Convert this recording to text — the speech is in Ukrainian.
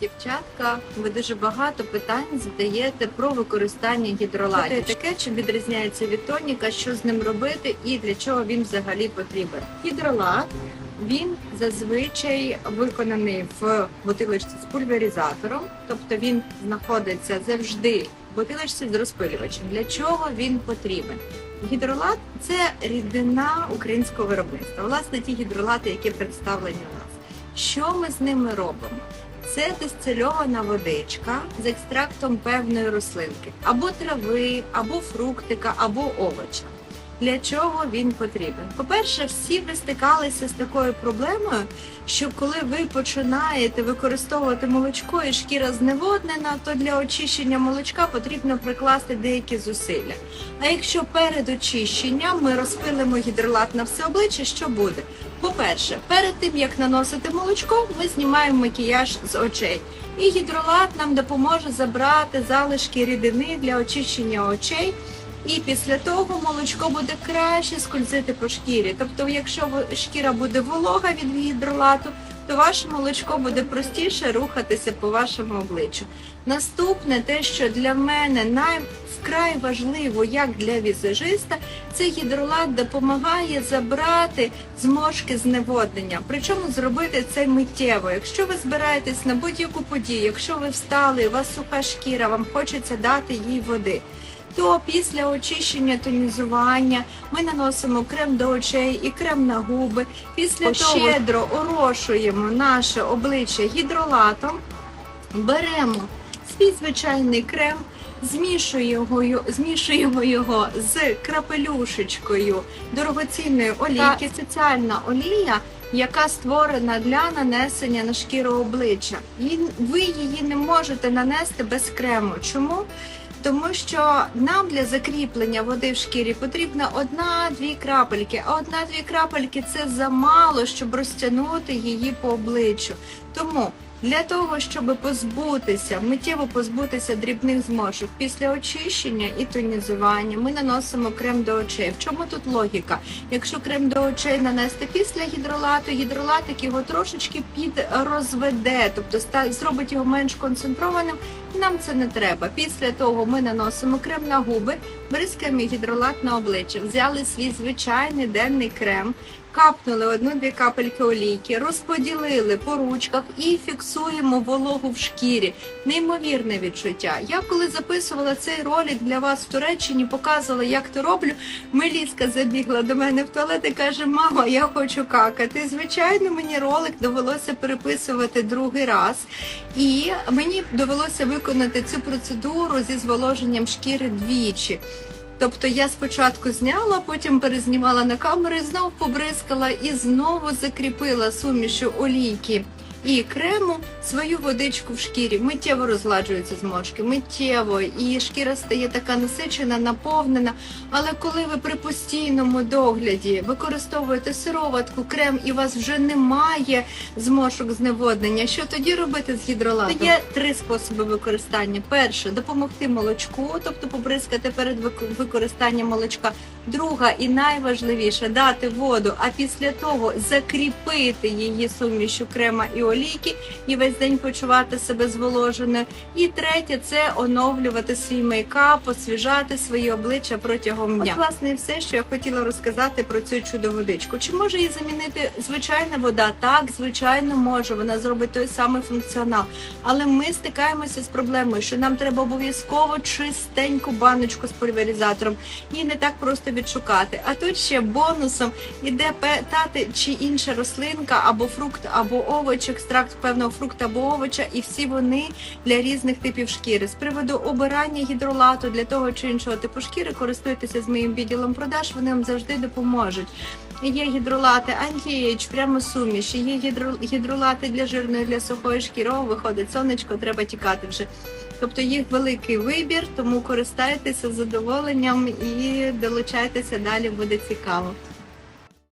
Дівчатка, ви дуже багато питань задаєте про використання гідролатів. Це таке, чим відрізняється від тоніка, що з ним робити і для чого він взагалі потрібен. Гідролат він зазвичай виконаний в бутилочці з пульверизатором, тобто він знаходиться завжди в бутилочці з розпилювачем. Для чого він потрібен? Гідролат це рідина українського виробництва. Власне, ті гідролати, які представлені у нас. Що ми з ними робимо? Це дистильована водичка з екстрактом певної рослинки, або трави, або фруктика, або овоча. Для чого він потрібен? По-перше, всі ви стикалися з такою проблемою, що коли ви починаєте використовувати молочко і шкіра зневоднена, то для очищення молочка потрібно прикласти деякі зусилля. А якщо перед очищенням ми розпилимо гідролат на все обличчя, що буде? По-перше, перед тим як наносити молочко, ми знімаємо макіяж з очей. І гідролат нам допоможе забрати залишки рідини для очищення очей. І після того молочко буде краще скользити по шкірі. Тобто, якщо шкіра буде волога від гідролату, то ваше молочко буде простіше рухатися по вашому обличчю. Наступне, те, що для мене най вкрай важливо, як для візажиста, це гідролат допомагає забрати зморшки зневоднення. Причому зробити це миттєво. Якщо ви збираєтесь на будь-яку подію, якщо ви встали, у вас суха шкіра, вам хочеться дати їй води. То після очищення тонізування ми наносимо крем до очей і крем на губи. Після того щедро орошуємо наше обличчя гідролатом, беремо свій звичайний крем, змішуємо його, змішуємо його з крапелюшечкою дорогоцінної олійки. Спеціальна олія, яка створена для нанесення на шкіру обличчя. І ви її не можете нанести без крему. Чому? Тому що нам для закріплення води в шкірі потрібна одна-дві крапельки, а одна-дві крапельки це замало, щоб розтягнути її по обличчю. Тому для того, щоб позбутися, миттєво позбутися дрібних зморшок після очищення і тонізування, ми наносимо крем до очей. В чому тут логіка? Якщо крем до очей нанести після гідролату, гідролатик його трошечки підрозведе, тобто зробить його менш концентрованим. Нам це не треба. Після того ми наносимо крем на губи, бризкаємо гідролат на обличчя. Взяли свій звичайний денний крем, капнули одну-дві капельки олійки, розподілили по ручках і фіксуємо вологу в шкірі. Неймовірне відчуття. Я коли записувала цей ролик для вас в Туреччині, показувала, як то роблю. Меліска забігла до мене в туалет і каже: Мама, я хочу какати. Звичайно, мені ролик довелося переписувати другий раз. І мені довелося виконати цю процедуру зі зволоженням шкіри двічі. Тобто я спочатку зняла, потім перезнімала на камеру, і знов побризкала і знову закріпила сумішу олійки і крему свою водичку в шкірі. Миттєво розгладжуються зморшки, миттєво, і шкіра стає така насичена, наповнена. Але коли ви при постійному догляді використовуєте сироватку, крем, і у вас вже немає зморшок зневоднення, що тоді робити з гідролатом? Є три способи використання: перше допомогти молочку, тобто побризкати перед використанням молочка. Друга і найважливіше дати воду, а після того закріпити її сумішю крема і олійки, і весь день почувати себе зволоженою. І третє це оновлювати свій мейкап, освіжати свої обличчя протягом дня. От, власне, все, що я хотіла розказати про цю чудо-водичку. Чи може її замінити звичайна вода? Так, звичайно, може. Вона зробить той самий функціонал. Але ми стикаємося з проблемою, що нам треба обов'язково чистеньку баночку з пульверизатором. Її не так просто відшукати. А тут ще бонусом іде питати, чи інша рослинка або фрукт, або овоч, екстракт певного фрукта або овоча, і всі вони для різних типів шкіри. З приводу обирання гідролату для того чи іншого типу шкіри, користуйтеся з моїм відділом продаж, вони вам завжди допоможуть. Є гідролати анті-ейдж, прямо суміші, є гідро- гідролати для жирної, для сухої шкіри. О, виходить сонечко, треба тікати вже. Тобто їх великий вибір, тому користайтеся задоволенням і долучайтеся далі, буде цікаво.